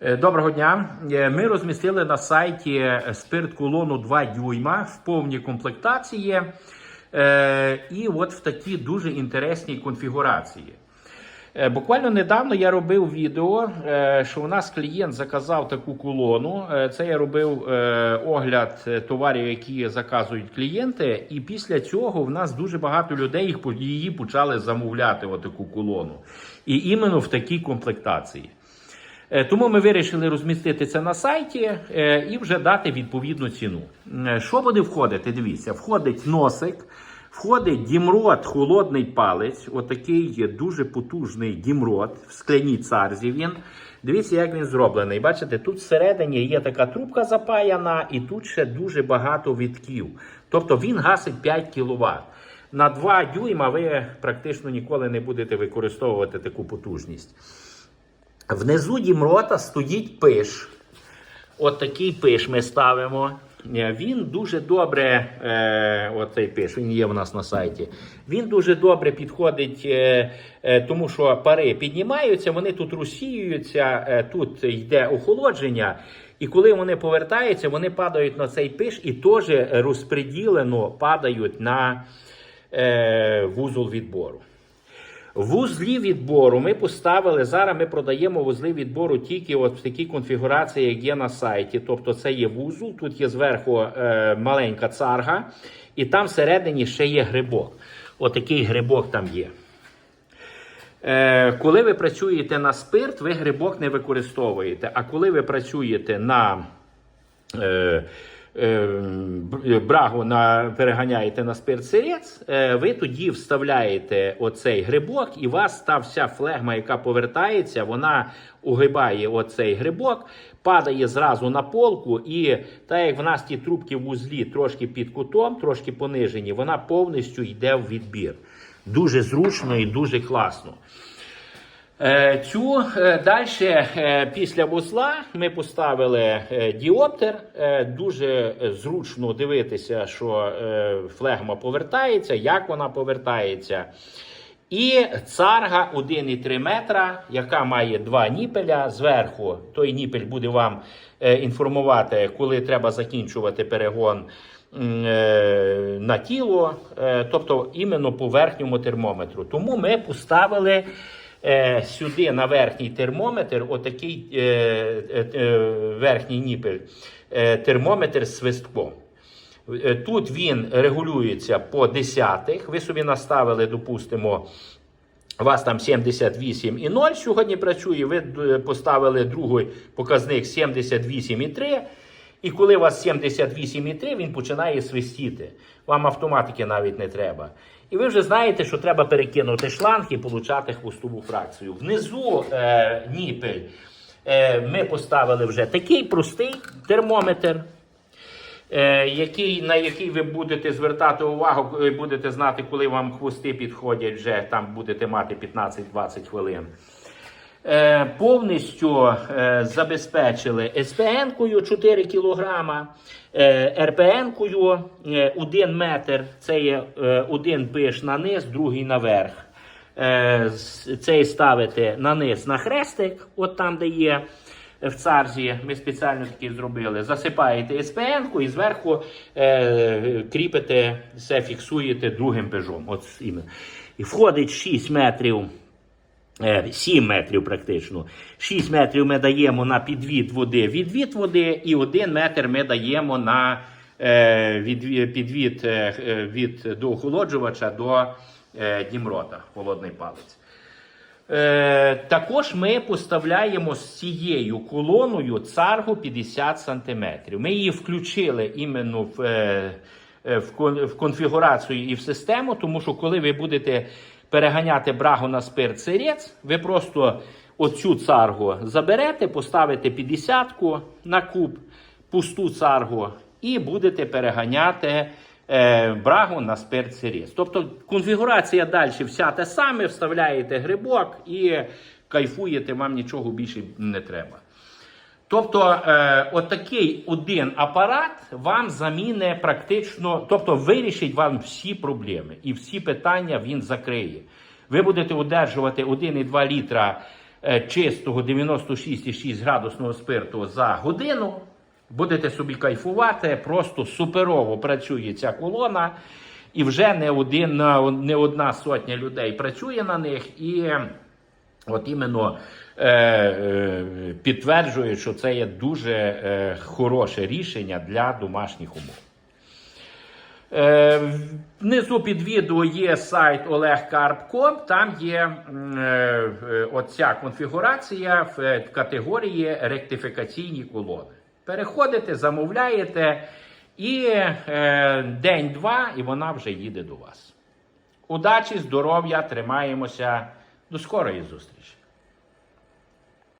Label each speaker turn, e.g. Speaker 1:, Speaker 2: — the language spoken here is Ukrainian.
Speaker 1: Е, Доброго дня. Е, Ми розмістили на сайті спирт колону 2 дюйма в повній комплектації. Е, І от в такій дуже інтересній конфігурації. Е, Буквально недавно я робив відео, е, що у нас клієнт заказав таку колону. Е, Це я робив е, огляд е, товарів, які заказують клієнти. І після цього в нас дуже багато людей її почали замовляти, отаку колону. І іменно в такій комплектації. Е, Тому ми вирішили розмістити це на сайті е, і вже дати відповідну ціну. Е, Що буде входити? Дивіться, входить носик, входить дімрот, холодний палець, отакий є дуже потужний дімрот, в скляній царзі він. Дивіться, як він зроблений. Бачите, тут всередині є така трубка запаяна, і тут ще дуже багато вітків. Тобто він гасить 5 кВт. На 2 дюйма ви практично ніколи не будете використовувати таку потужність. Внизу дімрота стоїть пиш. От такий пиш ми ставимо. Він дуже добре, е, от цей пиш, він є в нас на сайті. Він дуже добре підходить, е, е, тому що пари піднімаються, вони тут розсіюються, е, тут йде охолодження. І коли вони повертаються, вони падають на цей пиш і теж розпреділено падають на е, вузол відбору. Вузлі відбору ми поставили. Зараз ми продаємо вузли відбору тільки от в такій конфігурації, як є на сайті. Тобто це є вузол, тут є зверху е, маленька царга, і там всередині ще є грибок. Отакий грибок там є. Е, коли ви працюєте на спирт, ви грибок не використовуєте. А коли ви працюєте на е, брагу на, переганяєте на спирт сирець, е, ви тоді вставляєте оцей грибок, і у вас та вся флегма, яка повертається, вона угибає оцей грибок, падає зразу на полку, і так як в нас ті трубки в вузлі трошки під кутом, трошки понижені, вона повністю йде в відбір. Дуже зручно і дуже класно. Е, Цю е, далі е, після вузла ми поставили діоптер. Дуже зручно дивитися, що флегма повертається, як вона повертається. І царга 1,3 метра, яка має два ніпеля. Зверху той ніпель буде вам інформувати, коли треба закінчувати перегон на тіло, тобто іменно по верхньому термометру. Тому ми поставили сюди на верхній термометр, отакий е, е, е, верхній ніпель, е, термометр з свистком. Е, Тут він регулюється по десятих. Ви собі наставили, допустимо, у вас там 78,0 сьогодні працює. Ви е, поставили другий показник 78,3. І коли у вас 78,3, він починає свистіти. Вам автоматики навіть не треба. І ви вже знаєте, що треба перекинути шланг і получати хвостову фракцію. Внизу е, ніпель е, ми поставили вже такий простий термометр е, який, на який ви будете звертати увагу, ви будете знати, коли вам хвости підходять, вже там будете мати 15-20 хвилин. Е, повністю е, забезпечили СПН-кою 4 кг, е, РПН-кою е, 1 метр, це є один пиш на низ, другий наверх. Цей ставите на низ на хрестик, от там, де є в царзі, ми спеціально такі зробили. Засипаєте СПН-ку і зверху кріпите, все фіксуєте другим пежом. От. І входить 6 метрів. Е, 7 метрів практично. 6 метрів ми даємо на підвід води, відвід води, і 1 метр ми даємо на е, підвід е, е, від до охолоджувача до е, дімрота, холодний палець. Е, також ми поставляємо з цією колоною царгу 50 см. Ми її включили іменно в, е, е, в конфігурацію і в систему, тому що коли ви будете переганяти брагу на спирт сирець, ви просто оцю царгу заберете, поставите 50 на куб, пусту царгу, і будете переганяти е, брагу на спирт сирець. Тобто конфігурація далі вся те саме, вставляєте грибок і кайфуєте, вам нічого більше не треба. Тобто, е, отакий один апарат вам заміне практично, тобто вирішить вам всі проблеми і всі питання він закриє. Ви будете одержувати 1,2 літра е, чистого 96,6 градусного спирту за годину. Будете собі кайфувати, просто суперово працює ця колона, і вже не, один, не одна сотня людей працює на них. І От іменно е, е, підтверджує, що це є дуже е, хороше рішення для домашніх умов. Е, внизу під відео є сайт olegkarp.com, там є е, е, оця конфігурація в е, категорії ректифікаційні колони. Переходите, замовляєте, і е, день-два, і вона вже їде до вас. Удачі, здоров'я, тримаємося. До скорої зустрічі!